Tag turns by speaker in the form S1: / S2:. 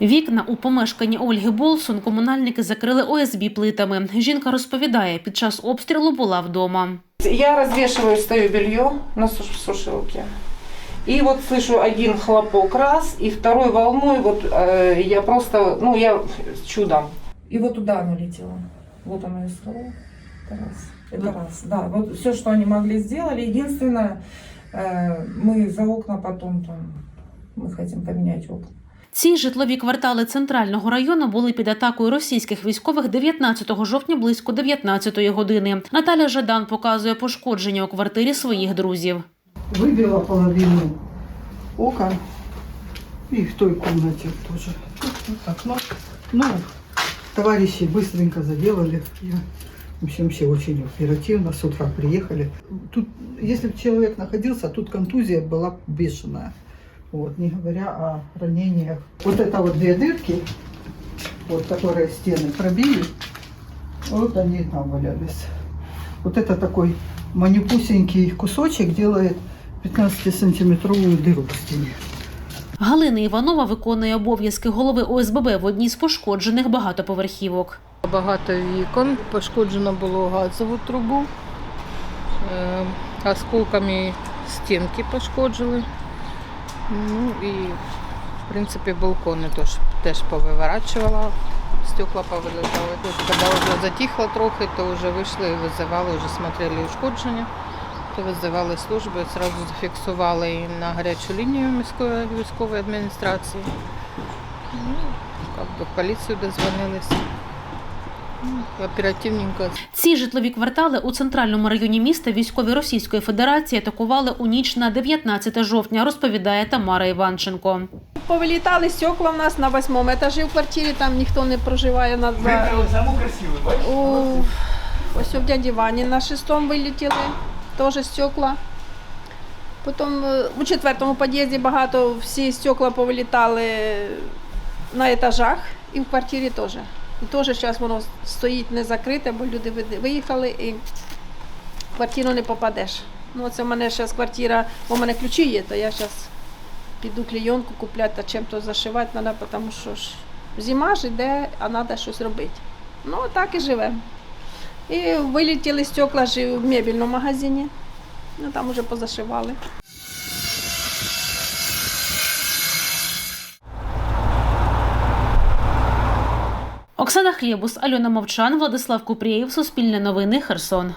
S1: Вікна у помешканні Ольги Болсун комунальники закрили ОСБ плитами. Жінка розповідає, під час обстрілу була вдома.
S2: Я развешиваю, стою белье на суш- сушилке. И вот слышу один хлопок раз, и второй волной вот э, я просто, ну я чудом. И вот туда оно летело. Вот оно и стало. Это раз. Это раз. Да, вот все, что они могли сделали. Единственное, э, мы за окна потом там, мы хотим поменять окна.
S1: Ці житлові квартали центрального району були під атакою російських військових 19 жовтня близько 19 години. Наталя Жадан показує пошкодження у квартирі своїх друзів.
S3: Выбила половину окон и в той комнате тоже. Вот окно. Ну, товарищи быстренько заделали. Я, в общем, все очень оперативно с утра приехали. Тут, если бы человек находился, тут контузия была бешеная. Вот, не говоря о ранениях. Вот это вот две дырки, вот, которые стены пробили, вот они там валялись. Вот это такой манипусенький кусочек делает 15-сантиметровую дыру в стене.
S1: Галина Іванова виконує обов'язки голови ОСББ в одній з пошкоджених багатоповерхівок.
S4: Багато вікон, пошкоджено було газову трубу, е, осколками стінки пошкоджили. Ну і, в принципі, балкони теж, теж повиворачувала, стекла повилетали. Коли вже затихло трохи, то вже вийшли і визивали, вже смотрели ушкодження, то визивали служби, одразу зафіксували і на гарячу лінію міської військової адміністрації. Ну, бы в поліцію дозвонилися. Оперативненько
S1: Ці житлові квартали у центральному районі міста військові Російської Федерації атакували у ніч на 19 жовтня, розповідає Тамара Іванченко.
S5: Повилітали стекла в нас на восьмому етажі в квартирі, там ніхто не проживає на два. У, ось в дяді Вані на шестому вилетіли, теж стекла. Потім е, у четвертому під'їзді багато всі стекла повилітали на етажах і в квартирі теж. І теж зараз воно стоїть не закрите, бо люди виїхали і в квартиру не попадеш. Ну, це в мене зараз квартира, бо в мене ключі є, то я зараз піду клейонку купляти та чим-то зашивати треба, тому що ж зима ж іде, а треба щось робити. Ну, так і живемо. І вилетіли стекла ж в мебільному магазині. Ну, там вже позашивали.
S1: Оксана Хлєбус, Альона Мовчан, Владислав Купрієв, Суспільне новини, Херсон.